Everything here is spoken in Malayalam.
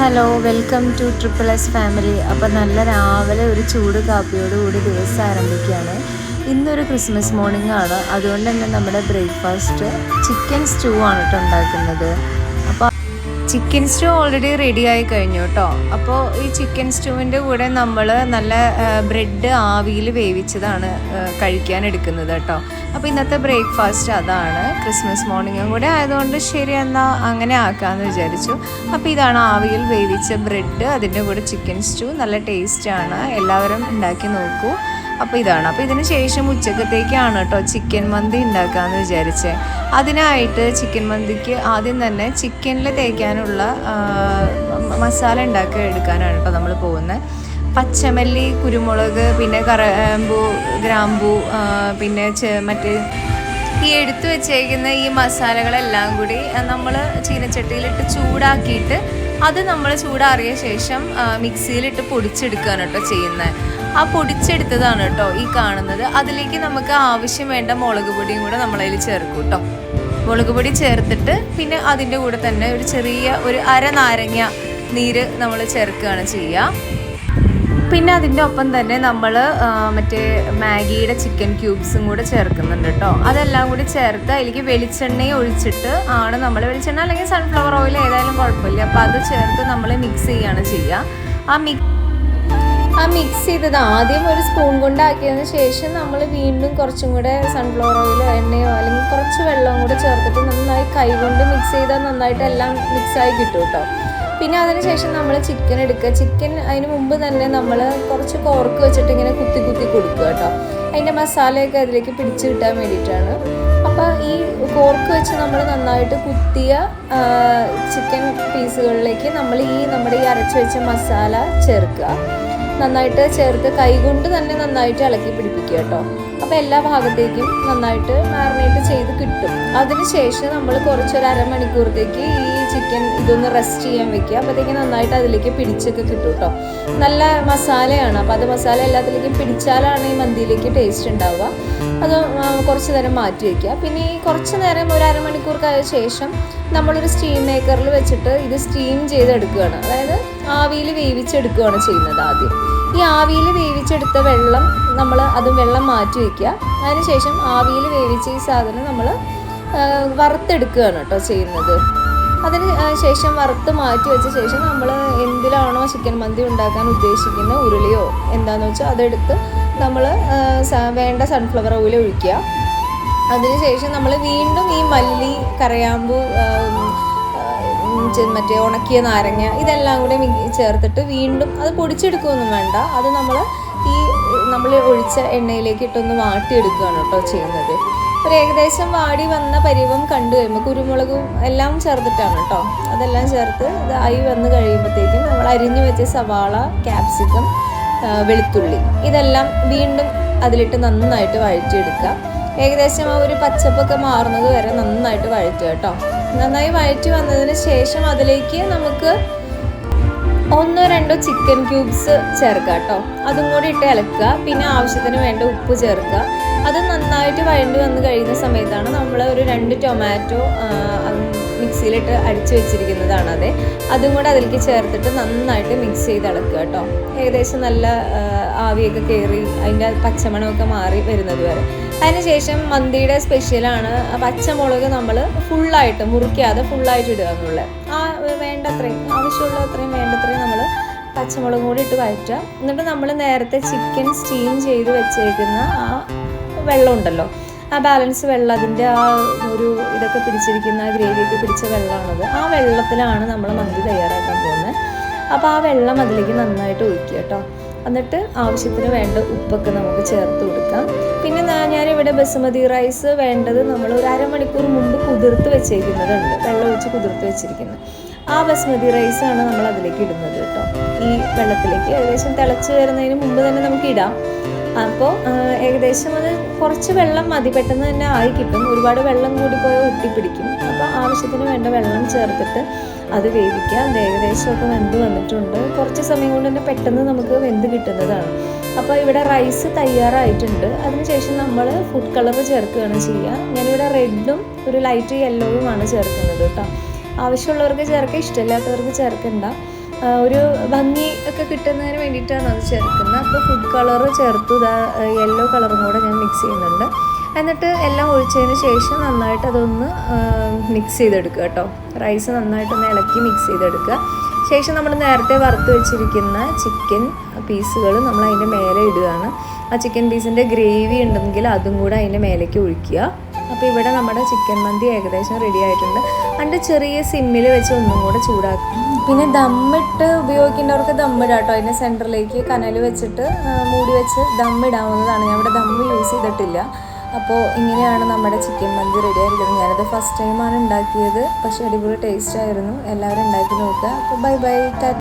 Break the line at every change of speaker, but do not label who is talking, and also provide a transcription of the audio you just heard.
Hello welcome to triple S family അപ്പോൾ നല്ല രാവിലെ ഒരു ചൂട് കാപ്പിയോടുകൂടി ദിവസം ആരംഭിക്കുകയാണ്. ഇന്നൊരു ക്രിസ്മസ് മോർണിംഗ് ആണ്. അതുകൊണ്ട് തന്നെ നമ്മുടെ ബ്രേക്ക്ഫാസ്റ്റ് ചിക്കൻ സ്റ്റൂ ആണ് കേട്ടോ ഉണ്ടാക്കുന്നത്. ചിക്കൻ സ്റ്റൂ ഓൾറെഡി റെഡി ആയി കഴിഞ്ഞു കേട്ടോ അപ്പോൾ ഈ ചിക്കൻ സ്റ്റൂവിന്റെ കൂടെ നമ്മൾ നല്ല ബ്രെഡ് ആവിയിൽ വേവിച്ചതാണ് കഴിക്കാൻ എടുക്കുന്നത് കേട്ടോ അപ്പോൾ ഇന്നത്തെ ബ്രേക്ക്ഫാസ്റ്റ് അതാണ്. ക്രിസ്മസ് മോർണിംഗും കൂടെ ആയതുകൊണ്ട് ശരി എന്നാൽ അങ്ങനെ ആക്കാമെന്ന് വിചാരിച്ചു. അപ്പോൾ ഇതാണ് ആവിയിൽ വേവിച്ച ബ്രെഡ് അതിന്റെ കൂടെ ചിക്കൻ സ്റ്റൂ നല്ല ടേസ്റ്റാണ് എല്ലാവരും ഉണ്ടാക്കി നോക്കൂ. അപ്പോൾ ഇതാണ്. അപ്പോൾ ഇതിന് ശേഷം ഉച്ചക്കത്തേക്കാണ് കേട്ടോ ചിക്കൻ മന്തി ഉണ്ടാക്കാമെന്ന് വിചാരിച്ചത് അതിനായിട്ട് ചിക്കൻ മന്തിക്ക് ആദ്യം തന്നെ ചിക്കനിൽ തേക്കാനുള്ള മസാല ഉണ്ടാക്കി എടുക്കാനാണ് കേട്ടോ നമ്മൾ പോകുന്നത് പച്ചമല്ലി കുരുമുളക് പിന്നെ കറമ്പു ഗ്രാമ്പൂ പിന്നെ മറ്റേ ഈ എടുത്തു വെച്ചേക്കുന്ന ഈ മസാലകളെല്ലാം കൂടി നമ്മൾ ചീനച്ചട്ടിയിലിട്ട് ചൂടാക്കിയിട്ട് അത് നമ്മൾ ചൂടാറിയ ശേഷം മിക്സിയിലിട്ട് പൊടിച്ചെടുക്കുകയാണ് കേട്ടോ ചെയ്യുന്നത് ആ പൊടിച്ചെടുത്തതാണ് കേട്ടോ ഈ കാണുന്നത്. അതിലേക്ക് നമുക്ക് ആവശ്യം വേണ്ട മുളക് പൊടിയും കൂടെ നമ്മളതിൽ ചേർക്കും കേട്ടോ. മുളക് പൊടി ചേർത്തിട്ട് പിന്നെ അതിന്റെ കൂടെ തന്നെ ഒരു ചെറിയ ഒരു അര നാരങ്ങ നീര് നമ്മൾ ചേർക്കുകയാണ് ചെയ്യുക. പിന്നെ അതിന്റെ ഒപ്പം തന്നെ നമ്മൾ മറ്റേ മാഗിയുടെ ചിക്കൻ ക്യൂബ്സും കൂടെ ചേർക്കുന്നുണ്ട് കേട്ടോ. അതെല്ലാം കൂടി ചേർത്ത് അതിലേക്ക് വെളിച്ചെണ്ണയും ഒഴിച്ചിട്ട് ആണ് നമ്മൾ വെളിച്ചെണ്ണ അല്ലെങ്കിൽ സൺഫ്ലവർ ഓയിൽ ഏതായാലും കുഴപ്പമില്ല. അപ്പോൾ അത് ചേർത്ത് നമ്മൾ മിക്സ് ചെയ്യുകയാണ് ചെയ്യുക. ആ മിക്സ് ആ മിക്സ് ചെയ്തത് ആദ്യം ഒരു സ്പൂൺ കൊണ്ടാക്കിയതിന് ശേഷം നമ്മൾ വീണ്ടും കുറച്ചും കൂടെ സൺഫ്ലവർ ഓയിലോ എണ്ണയോ അല്ലെങ്കിൽ കുറച്ച് വെള്ളവും കൂടെ ചേർത്തിട്ട് നന്നായി കൈ കൊണ്ട് മിക്സ് ചെയ്താൽ നന്നായിട്ട് എല്ലാം മിക്സായി കിട്ടും കേട്ടോ. പിന്നെ അതിനുശേഷം നമ്മൾ ചിക്കൻ എടുക്കുക. ചിക്കൻ അതിന് മുമ്പ് തന്നെ നമ്മൾ കുറച്ച് കോർക്ക് വെച്ചിട്ട് ഇങ്ങനെ കുത്തി കുത്തി കൊടുക്കുക കേട്ടോ. അതിന്റെ മസാലയൊക്കെ അതിലേക്ക് പിടിച്ചു കിട്ടാൻ വേണ്ടിയിട്ടാണ്. അപ്പോൾ ഈ കോർക്ക് വെച്ച് നമ്മൾ നന്നായിട്ട് കുത്തിയ ചിക്കൻ പീസുകളിലേക്ക് നമ്മൾ ഈ നമ്മുടെ ഈ അരച്ച് വെച്ച മസാല ചേർക്കുക. നന്നായിട്ട് ചേർത്ത് കൈകൊണ്ട് തന്നെ നന്നായിട്ട് ഇളക്കി പിടിപ്പിക്കുക കേട്ടോ. അപ്പോൾ എല്ലാ ഭാഗത്തേക്കും നന്നായിട്ട് മാറിനേറ്റ് ചെയ്ത് അതിനുശേഷം നമ്മൾ കുറച്ചൊരു അരമണിക്കൂറത്തേക്ക് ഈ ചിക്കൻ ഇതൊന്ന് റെസ്റ്റ് ചെയ്യാൻ വെക്കുക. അപ്പോഴത്തേക്ക് നന്നായിട്ട് അതിലേക്ക് പിടിച്ചൊക്കെ കിട്ടും കേട്ടോ നല്ല മസാലയാണ്. അപ്പോൾ അത് മസാല എല്ലാത്തിലേക്കും പിടിച്ചാലാണ് ഈ മന്തിയിലേക്ക് ടേസ്റ്റ് ഉണ്ടാവുക. അത് കുറച്ച് നേരം മാറ്റി വയ്ക്കുക പിന്നെ ഈ കുറച്ച് നേരം ഒരു അരമണിക്കൂർക്കായ ശേഷം നമ്മളൊരു സ്റ്റീം മേക്കറിൽ വെച്ചിട്ട് ഇത് സ്റ്റീം ചെയ്തെടുക്കുകയാണ്. അതായത് ആവിയിൽ വേവിച്ചെടുക്കുകയാണ് ചെയ്യുന്നത് ആദ്യം. ഈ ആവിയിൽ വേവിച്ചെടുത്ത വെള്ളം നമ്മൾ അത് വെള്ളം മാറ്റി വയ്ക്കുക അതിനുശേഷം ആവിയിൽ വേവിച്ച ഈ സാധനം നമ്മൾ വറുത്തെടുക്കുകയാണ് കേട്ടോ ചെയ്യുന്നത്. അതിന് ശേഷം വറുത്ത് മാറ്റി വെച്ച ശേഷം നമ്മൾ എന്തിലാണോ ചിക്കൻ മന്തി ഉണ്ടാക്കാൻ ഉദ്ദേശിക്കുന്ന ഉരുളിയോ എന്താണെന്ന് വെച്ചാൽ അതെടുത്ത് നമ്മൾ വേണ്ട സൺഫ്ലവർ ഓയിൽ ഒഴിക്കുക. അതിനുശേഷം നമ്മൾ വീണ്ടും ഈ മല്ലി കറയാമ്പൂ ആ, മറ്റേ ഉണക്കിയ നാരങ്ങ ഇതെല്ലാം കൂടെ ചേർത്തിട്ട് വീണ്ടും അത് പൊടിച്ചെടുക്കുകയൊന്നും വേണ്ട. അത് നമ്മൾ ഈ നമ്മൾ ഒഴിച്ച എണ്ണയിലേക്ക് ഇട്ടൊന്ന് വാട്ടിയെടുക്കുകയാണ് കേട്ടോ ചെയ്യുന്നത്. ഒരു ഏകദേശം വാടി വന്ന പരിവം കണ്ടു. കഴിയുമ്പോൾ കുരുമുളകും എല്ലാം ചേർത്തിട്ടാണ് കേട്ടോ. അതെല്ലാം ചേർത്ത് ഇത് ആയി വന്ന് കഴിയുമ്പോഴത്തേക്കും നമ്മൾ അരിഞ്ഞു വെച്ച സവാള ക്യാപ്സിക്കം വെളുത്തുള്ളി ഇതെല്ലാം വീണ്ടും അതിലിട്ട് നന്നായിട്ട് വഴറ്റിയെടുക്കുക. ഏകദേശം ആ ഒരു പച്ചപ്പൊക്കെ മാറുന്നത് വരെ നന്നായിട്ട് വഴറ്റുക കേട്ടോ. നന്നായി വഴറ്റി വന്നതിന് ശേഷം അതിലേക്ക് നമുക്ക് ഒന്നോ രണ്ടോ ചിക്കൻ ക്യൂബ്സ് ചേർക്കുക കേട്ടോ. അതും കൂടി ഇട്ട് ഇളക്കുക. പിന്നെ ആവശ്യത്തിന് വേണ്ട ഉപ്പ് ചേർക്കുക. അത് നന്നായിട്ട് വഴണ്ടി വന്ന് കഴിയുന്ന സമയത്താണ് നമ്മൾ ഒരു രണ്ട് ടൊമാറ്റോ മിക്സിയിലിട്ട് അടിച്ചു വെച്ചിരിക്കുന്നതാണ് അതെ. അതും കൂടെ അതിലേക്ക് ചേർത്തിട്ട് നന്നായിട്ട് മിക്സ് ചെയ്ത് ഇളക്കുക കേട്ടോ. ഏകദേശം നല്ല ആവിയൊക്കെ കയറി അതിന്റെ പച്ചമണമൊക്കെ മാറി വരുന്നത് വരെ. അതിനുശേഷം മന്തിയുടെ സ്പെഷ്യലാണ് പച്ചമുളക് നമ്മൾ ഫുള്ളായിട്ട് മുറിക്കാതെ ഫുള്ളായിട്ട് ഇടുക എന്നുള്ളത്. ആ വേണ്ടത്രയും ആവശ്യമുള്ള അത്രയും വേണ്ടത്രയും നമ്മൾ പച്ചമുളകും കൂടി ഇട്ട് വഴറ്റുക. എന്നിട്ട് നമ്മൾ നേരത്തെ ചിക്കൻ സ്റ്റീം ചെയ്ത് വെച്ചേക്കുന്ന ആ വെള്ളം ഉണ്ടല്ലോ. ആ ബാലൻസ് വെള്ളം അതിന്റെ ആ ഒരു ഇതൊക്കെ പിടിച്ചിരിക്കുന്ന ഗ്രേവിയൊക്കെ പിടിച്ച വെള്ളമാണത് ആ വെള്ളത്തിലാണ് നമ്മൾ മന്തി തയ്യാറാക്കാൻ പോകുന്നത്. അപ്പോൾ ആ വെള്ളം അതിലേക്ക് നന്നായിട്ട് ഒഴിക്കുക കേട്ടോ. എന്നിട്ട് ആവശ്യത്തിന് വേണ്ട ഉപ്പൊക്കെ നമുക്ക് ചേർത്ത് കൊടുക്കാം. പിന്നെ ഞാൻ ഞാനിവിടെ ബസുമതി റൈസ് വേണ്ടത് നമ്മൾ ഒരു അരമണിക്കൂർ മുമ്പ് കുതിർത്ത് വെച്ചേക്കുന്നതുണ്ട്. വെള്ളം ഒഴിച്ച് കുതിർത്ത് വെച്ചിരിക്കുന്നത് ആ ബസ്മതി റൈസാണ് നമ്മൾ അതിലേക്ക് ഇടുന്നത് കേട്ടോ. ഈ വെള്ളത്തിലേക്ക്. ഏകദേശം തിളച്ച് വരുന്നതിന് മുമ്പ് തന്നെ നമുക്ക് ഇടാം. അപ്പോൾ ഏകദേശം അത് കുറച്ച് വെള്ളം മതി പെട്ടെന്ന് തന്നെ ആയി കിട്ടും. ഒരുപാട് വെള്ളം കൂടി പോയാൽ ഒട്ടിപ്പിടിക്കും അപ്പോൾ ആവശ്യത്തിന് വേണ്ട വെള്ളം ചേർത്തിട്ട് അത് വേവിക്കുക. അത് ഏകദേശമൊക്കെ വെന്ത് വന്നിട്ടുണ്ട്. കുറച്ച് സമയം കൊണ്ട് തന്നെ പെട്ടെന്ന് നമുക്ക് വെന്ത് കിട്ടുന്നതാണ്. അപ്പോൾ ഇവിടെ റൈസ് തയ്യാറായിട്ടുണ്ട്. അതിനുശേഷം നമ്മൾ ഫുഡ് കളർ ചേർക്കുകയാണ് ചെയ്യുക. ഞാനിവിടെ റെഡും ഒരു ലൈറ്റ് യെല്ലോയുമാണ് ചേർക്കുന്നത് കേട്ടോ. ആവശ്യമുള്ളവർക്ക് ചേർക്കുക ഇഷ്ടമില്ലാത്തവർക്ക് ചേർക്കണ്ട. ഒരു ഭംഗി ഒക്കെ കിട്ടുന്നതിന് വേണ്ടിയിട്ടാണ് അത് ചേർക്കുന്നത്. അപ്പോൾ ഫുഡ് കളർ ചേർത്തു ഇതാ യെല്ലോ കളറും കൂടെ ഞാൻ മിക്സ് ചെയ്യുന്നുണ്ട്. എന്നിട്ട് എല്ലാം ഒഴിച്ചതിന് ശേഷം നന്നായിട്ട് അതൊന്ന് മിക്സ് ചെയ്തെടുക്കുക കേട്ടോ. റൈസ് നന്നായിട്ടൊന്ന് ഇളക്കി മിക്സ് ചെയ്തെടുക്കുക. ശേഷം നമ്മൾ നേരത്തെ വറുത്ത് വെച്ചിരിക്കുന്ന ചിക്കൻ പീസുകൾ നമ്മൾ അതിന്റെ മേലെ ഇടുകയാണ്. ആ ചിക്കൻ പീസിന്റെ ഗ്രേവി ഉണ്ടെങ്കിൽ അതും കൂടെ അതിന്റെ മേലേക്ക് ഒഴിക്കുക. അപ്പോൾ ഇവിടെ നമ്മുടെ ചിക്കൻ മന്തി ഏകദേശം റെഡി ആയിട്ടുണ്ട്. അതിന്റെ ചെറിയ സിമ്മിൽ വെച്ച് ഒന്നും കൂടെ ചൂടാക്കും. പിന്നെ ദമ്മിട്ട് ഉപയോഗിക്കേണ്ടവർക്ക് ദമ്മിടാം കേട്ടോ അതിന്റെ സെന്ററിലേക്ക് കനൽ വെച്ചിട്ട് മൂടി വെച്ച് ദമ്മിടാവുന്നതാണ് ഞാൻ ഇവിടെ ദമ്മ് യൂസ് ചെയ്തിട്ടില്ല. അപ്പോൾ ഇങ്ങനെയാണ് നമ്മുടെ ചിക്കൻ മന്തി റെഡി ആയിരിക്കുന്നത്. ഞാനത് ഫസ്റ്റ് ടൈമാണ് ഉണ്ടാക്കിയത്. പക്ഷേ അടിപൊളി ടേസ്റ്റ് ആയിരുന്നു. എല്ലാവരും ഉണ്ടാക്കി നോക്കുക. അപ്പോൾ ബൈ ബൈ